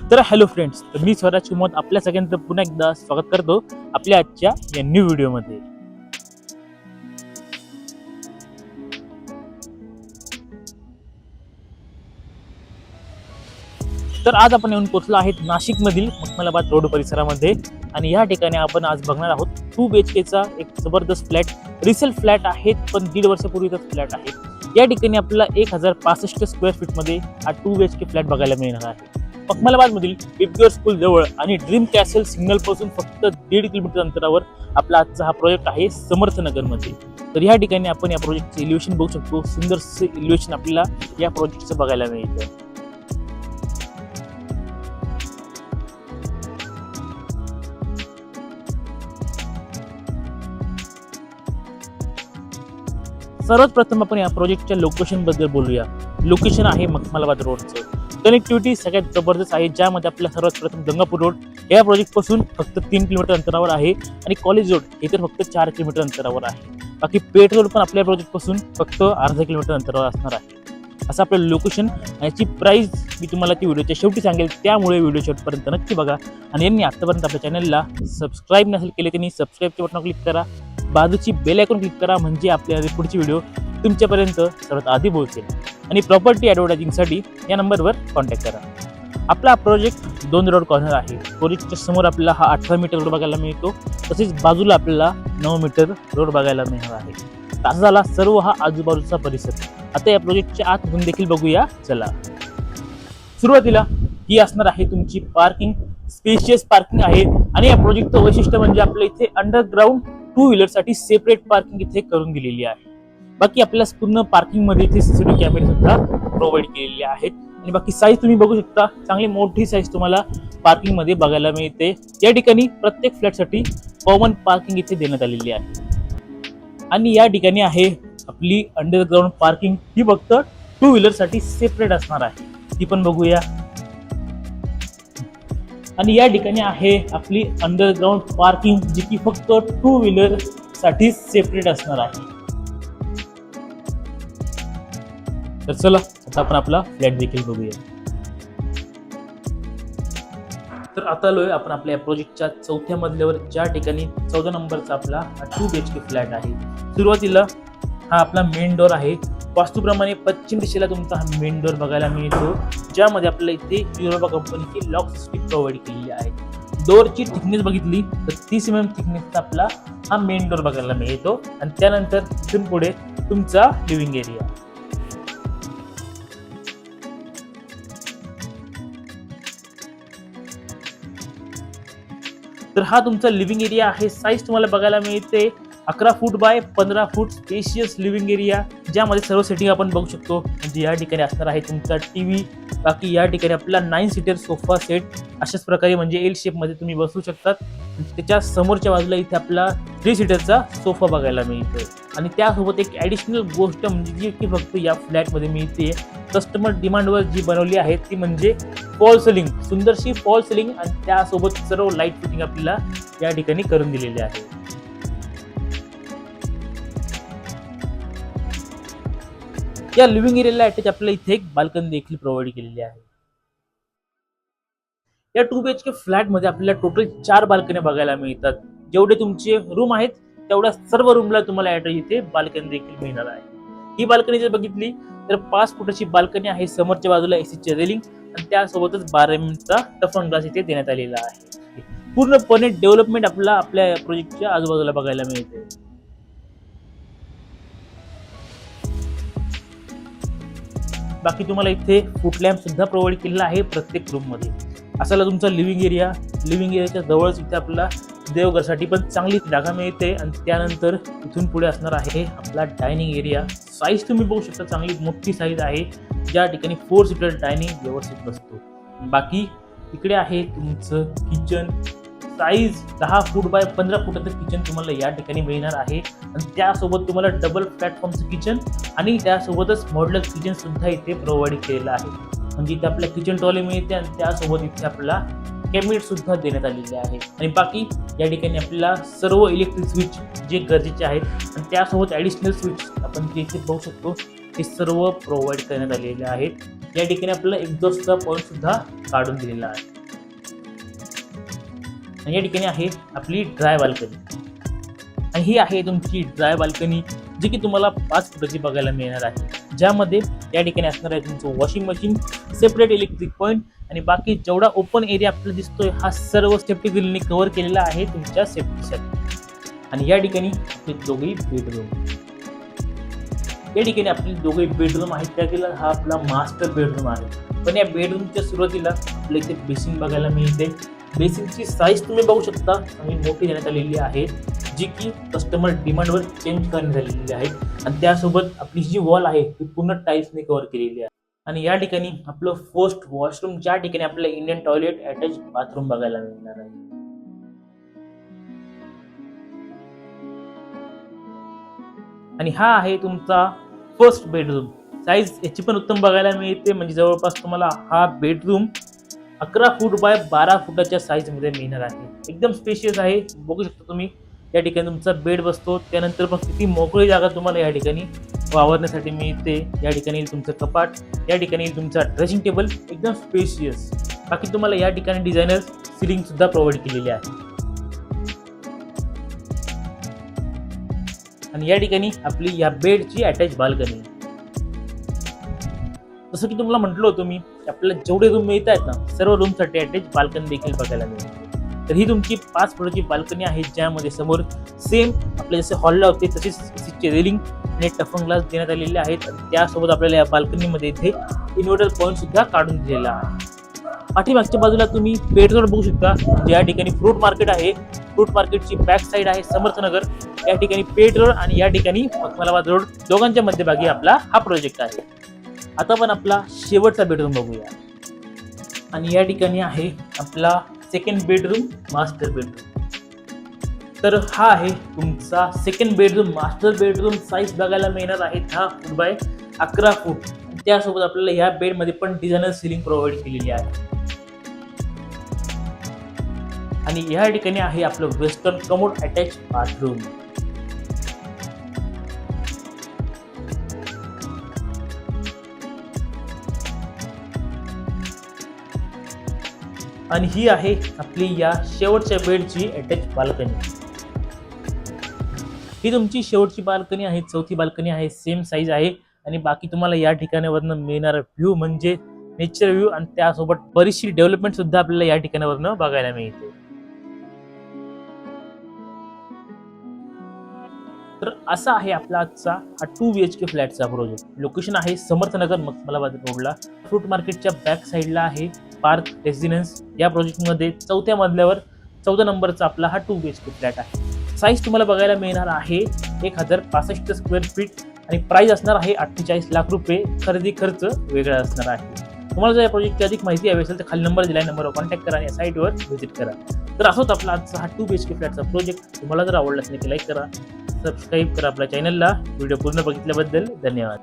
तर hello friends तर मी स्वराज किंमत आपल्या सगळ्यांचं पुन्हा एकदा स्वागत करतो आपल्या आजच्या या न्यू व्हिडिओमध्ये तर आज आपण येऊन पोहोचलो आहेत नाशिकमधील मखमलाबाद रोड परिसरामध्ये आणि या ठिकाणी आपण आज बघणार आहोत टू बी एच केचा एक जबरदस्त फ्लॅट. रिसेल फ्लॅट आहेत पण दीड वर्षापूर्वीचाच फ्लॅट आहे. या ठिकाणी आपल्याला एक हजार पासष्ट स्क्वेअर फीटमध्ये हा two B H K flat बघायला मिळणार आहे. मखमलाबादमधील पिपगेअर स्कूल जवळ आणि ड्रीम कॅसल सिग्नलपासून फक्त दीड किलोमीटर अंतरावर आपला आजचा हा प्रोजेक्ट आहे समर्थनगरमध्ये तर या ठिकाणी आपण या प्रोजेक्टचे इल्युएशन बघू शकतो. सुंदरसे इल्युएशन आपल्याला या प्रोजेक्टचं बघायला मिळतं. सर्वात प्रथम आपण या प्रोजेक्टच्या लोकेशनबद्दल बोलूया. लोकेशन आहे मखमलाबाद रोडचं कनेक्टिव्हिटी सगळ्यात जबरदस्त आहे ज्यामध्ये आपल्याला सर्वात प्रथम गंगापूर रोड या प्रोजेक्टपासून फक्त तीन किलोमीटर अंतरावर आहे आणि कॉलेज रोड हे तर फक्त चार किलोमीटर अंतरावर आहे. बाकी पेट रोड पण आपल्या प्रोजेक्टपासून फक्त अर्धा किलोमीटर अंतरावर असणार आहे. असं आपलं लोकेशन आणि याची प्राईस मी तुम्हाला ती व्हिडिओच्या शेवटी सांगेल त्यामुळे व्हिडिओ शेवटपर्यंत नक्की बघा. आणि यांनी आत्तापर्यंत आपल्या चॅनलला सबस्क्राईब नसेल केले त्यांनी सबस्क्राईबच्या बटन क्लिक करा. बाजूची बेल आयकॉन क्लिक करा म्हणजे आपल्या पुढची व्हिडिओ तुमच्यापर्यंत सर्वात आधी पोहोचेल. आणि प्रॉपर्टी ॲडव्हर्टायझिंगसाठी या नंबरवर कॉन्टॅक्ट करा. आपला प्रोजेक्ट दोन रोड कॉर्नर आहे. प्रोजेक्टच्या समोर आपल्याला हा अठरा मीटर रोड बघायला मिळतो. तसेच बाजूला आपल्याला नऊ मीटर रोड बघायला मिळणार आहे. तास झाला सर्व हा आजूबाजूचा परिसर. आता या प्रोजेक्टच्या आत घेऊन देखील बघूया. चला. सुरुवातीला ही असणार आहे तुमची पार्किंग स्पेशियस पार्किंग आहे. आणि या प्रोजेक्टचं वैशिष्ट्य म्हणजे आपल्या इथे अंडरग्राऊंड टू व्हीलरसाठी सेपरेट पार्किंग इथे करून दिलेली आहे. बाकी आपल्याला पूर्ण पार्किंगमध्ये इथे सी सी टी कॅमेरे सुद्धा प्रोव्हाइड केलेले आहेत. आणि बाकी साईज तुम्ही बघू शकता. चांगली मोठी साईज तुम्हाला पार्किंगमध्ये बघायला मिळते. या ठिकाणी प्रत्येक फ्लॅटसाठी कॉमन पार्किंग इथे देण्यात आलेली आहे. आणि या ठिकाणी आहे आपली अंडरग्राऊंड पार्किंग ही फक्त टू व्हीलरसाठी सेपरेट असणार आहे. ती पण बघूया. आणि या ठिकाणी आहे आपली अंडरग्राऊंड पार्किंग जी की फक्त टू व्हीलरसाठी सेपरेट असणार आहे. तर चला आता आपण आपला फ्लॅट देखील बघूया. तर आता आलोय आपण आपल्या या प्रोजेक्टच्या चौथ्या मजल्यावर. ज्या ठिकाणी चौदा नंबरचा आपला हा two B H K flat आहे. सुरुवातीला हा आपला मेन डोर आहे. वास्तूप्रमाणे पश्चिम दिशेला तुमचा हा मेन डोर बघायला मिळतो. ज्यामध्ये आपल्याला इथे युरोपा कंपनीची लॉक सिस्टीम प्रोव्हाइड केलेली आहे. डोअरची थिकनेस बघितली तर तीस एम एम थिकनेसचा आपला हा मेन डोर बघायला मिळतो. आणि त्यानंतर तिथून पुढे तुमचा लिव्हिंग एरिया तर हा तुमचा लिव्हिंग एरिया आहे. साईज तुम्हाला बघायला मिळते. अकरा फूट बाय पंधरा फूट स्पेशियस लिव्हिंग एरिया ज्यामध्ये सर्व सेटिंग आपण बघू शकतो. म्हणजे या ठिकाणी असणार आहे तुमचा टी व्ही बाकी या ठिकाणी आपला नाईन सीटर सोफा सेट अशाच प्रकारे म्हणजे एल शेपमध्ये तुम्ही बसू शकतात. त्याच्या समोरच्या बाजूला इथे आपला थ्री सीटरचा सोफा बघायला मिळतो आणि त्यासोबत एक ॲडिशनल गोष्ट म्हणजे जी की फक्त या फ्लॅटमध्ये मिळते कस्टमर डिमांडवर जी बनवली आहे ती म्हणजे फॉल सिलिंग सुंदरशी फॉल सिलिंग आणि त्यासोबत सर्व लाइट फिटिंग आपल्याला या ठिकाणी करून दिलेली आहे. या लिव्हिंग एरियाला अटॅच आपल्याला इथे एक बाल्कनी देखील प्रोव्हाइड केलेली आहे. या टू बी एच के फ्लॅटमध्ये आपल्याला टोटल चार बाल्कन्या बघायला मिळतात. जेवढे तुमचे रूम आहेत तेवढ्या सर्व रूमला तुम्हाला अटॅच इथे बाल्कनी देखील मिळणार आहे. ही बाल्कनी जर बघितली तर पाच फुटाची बाल्कनी आहे समोरच्या बाजूला एसीचे रेलिंग आणि त्यासोबतच बारा एमचा टफन ग्लास इथे देण्यात आलेला आहे. पूर्णपणे डेव्हलपमेंट आपल्याला आपल्या प्रोजेक्टच्या आजूबाजूला बघायला मिळते. बाकी तुम्हाला इथे फुट सुद्धा प्रोव्हाइड केलेला आहे प्रत्येक रूममध्ये असायला असाला तुमचा लिव्हिंग एरिया लिव्हिंग एरियाच्या जवळच इथे आपला देवघरसाठी पण चांगली जागा मिळते आणि त्यानंतर इथून पुढे असणार आहे आपला डायनिंग एरिया साईज तुम्ही बघू शकता चांगली मोठी साईज आहे. ज्या ठिकाणी फोर सीटर डायनिंग व्यवस्थित बसतो. बाकी इकडे आहे तुमचं किचन साईज दहा फूट बाय पंधरा फुटाचं किचन तुम्हाला या ठिकाणी मिळणार आहे. आणि त्यासोबत तुम्हाला डबल प्लॅटफॉर्मचं किचन आणि त्यासोबतच मॉडल किचन सुद्धा इथे प्रोव्हाइड केलेलं आहे. म्हणजे इथे आपल्या किचन ट्रॉली मिळते आणि त्यासोबत इथे आपल्याला कॅबिनेट सुद्धा देण्यात आलेले आहे. आणि बाकी या ठिकाणी आपल्याला सर्व इलेक्ट्रिक स्विच जे गरजेचे आहेत आणि त्यासोबत ॲडिशनल स्विच आपण जे इथे पाहू शकतो हे सर्व प्रोव्हाइड करण्यात आलेले आहेत. या ठिकाणी आपल्याला एक्झॉस्टचा पॉईंटसुद्धा काढून दिलेला आहे. आणि या ठिकाणी आहे आपली ड्राय बाल्कनी आणि ही आहे तुमची ड्राय बाल्कनी जी की तुम्हाला पाच फुटाची बघायला मिळणार आहे. ज्यामध्ये या ठिकाणी असणार आहे तुमचं washing machine separate electric point आणि बाकी जेवढा ओपन एरिया आपल्याला दिसतोय हा सर्व सेफ्टी ग्रिलने कव्हर केलेला आहे तुमच्या सेफ्टीसाठी आणि या ठिकाणी आपले दोघेही बेडरूम या ठिकाणी आपले दोघे बेडरूम आहेत. त्यातील हा आपला मास्टर बेडरूम आहे. पण या बेडरूमच्या सुरुवातीला आपल्या इथे बेसिन बघायला मिळते. बेसिनची साईज तुम्ही बघू शकता. आणि मोठी देण्यात आलेली आहे. जी की कस्टमर डिमांडवर चेंज करण्यात आलेली आहे. आणि त्यासोबत आपली जी वॉल आहे ती पूर्ण टाईल्सने कव्हर केलेली आहे. आणि या ठिकाणी आपलं फर्स्ट वॉशरूम ज्या ठिकाणी आपल्याला इंडियन टॉयलेट अटॅच बाथरूम बघायला मिळणार आहे. आणि हा आहे तुमचा फर्स्ट बेडरूम साईज याची पण उत्तम बघायला मिळते. म्हणजे जवळपास तुम्हाला हा बेडरूम अकरा फूट बाय बारा फुटाच्या साईजमध्ये मिळणार आहे. एकदम स्पेशियस आहे. बघू शकता तुम्ही या ठिकाणी तुमचा बेड बसतो. त्यानंतर पण किती मोकळी जागा तुम्हाला या ठिकाणी वावरण्यासाठी मिळते. या ठिकाणी तुमचं कपाट या ठिकाणी तुमचा ड्रेसिंग टेबल एकदम स्पेशियस बाकी तुम्हाला या ठिकाणी डिझायनर सिलिंग सुद्धा प्रोव्हाइड केलेली आहे. आणि या ठिकाणी आपली या बेडची अटॅच बाल्कनी जसं की तुम्हाला म्हटलं होतं मी आपल्याला जेवढे रूम मिळत आहेत ना सर्व रूमसाठी अटॅच बाल्कनी देखील बघायला मिळते तर ही तुमची पाच फुटाची बाल्कनी आहे ज्यामध्ये समोर सेम आपल्या जसे हॉलला होते तसेच सीटचे रेलिंग आणि टफन ग्लास देण्यात आलेले आहेत. आणि त्यासोबत आपल्याला या बाल्कनीमध्ये इथे इन्व्हर्टर पॉईंट सुद्धा काढून दिलेला आहे. पाठीमागच्या बाजूला तुम्ही पेट रोड बघू शकता ज्या ठिकाणी फ्रूट मार्केट आहे. फ्रूट मार्केटची बॅक साईड आहे समर्थनगर या ठिकाणी पेट रोड आणि या ठिकाणी मखमलाबाद रोड दोघांच्या मध्यभागी आपला हा प्रोजेक्ट आहे. आता पण आपला शेवटचा बेडरूम बघूया. आणि या ठिकाणी आहे आपला सेकंड बेडरूम मास्टर बेडरूम तर हा आहे तुमचा second bedroom master bedroom size बघायला मिळणार आहे दहा फूट बाय अकरा फूट त्यासोबत आपल्याला ह्या बेडमध्ये पण डिझायनर सिलिंग प्रोव्हाइड केलेली आहे. आणि ह्या ठिकाणी आहे आपलं वेस्टर्न कमोड अटॅच बाथरूम आणि ही आहे आपली या शेवटच्या बेडची अटॅच बाल्कनी. ही तुमची शेवटची बाल्कनी आहे चौथी बाल्कनी आहे सेम साईज आहे. आणि बाकी तुम्हाला या ठिकाणावरनं मिळणारा व्ह्यू म्हणजे नेचर व्ह्यू आणि त्यासोबत बरीचशी डेव्हलपमेंट सुद्धा आपल्याला या ठिकाणावरनं बघायला मिळते. तर असा आहे आपला आजचा हा टू बी एच के फ्लॅटचा प्रोजेक्ट लोकेशन आहे समर्थनगर मखमलाबाद रोडला फ्रूट मार्केटच्या बॅक साईडला आहे. पार्क रेसिडेन्स या प्रोजेक्टमध्ये चौथ्या मजल्यावर चौदा नंबरचा आपला हा two B H K flat आहे. साईज तुम्हाला बघायला मिळणार आहे एक हजार पासष्ट स्क्वेअर फीट आणि प्राईज असणार आहे अठ्ठेचाळीस लाख रुपये. खरेदी खर्च वेगळा असणार आहे. तुम्हाला जर या प्रोजेक्टची अधिक माहिती हवी असेल तर खाली नंबर दिला आहे नंबरवर कॉन्टॅक्ट करा आणि या साईटवर व्हिजिट करा. तर असोच आपला आजचा हा टू बी एच के फ्लॅटचा प्रोजेक्ट तुम्हाला जर आवडला असेल की लाईक करा सबस्क्राईब करा आपल्या चॅनलला व्हिडिओ पूर्ण बघितल्याबद्दल धन्यवाद.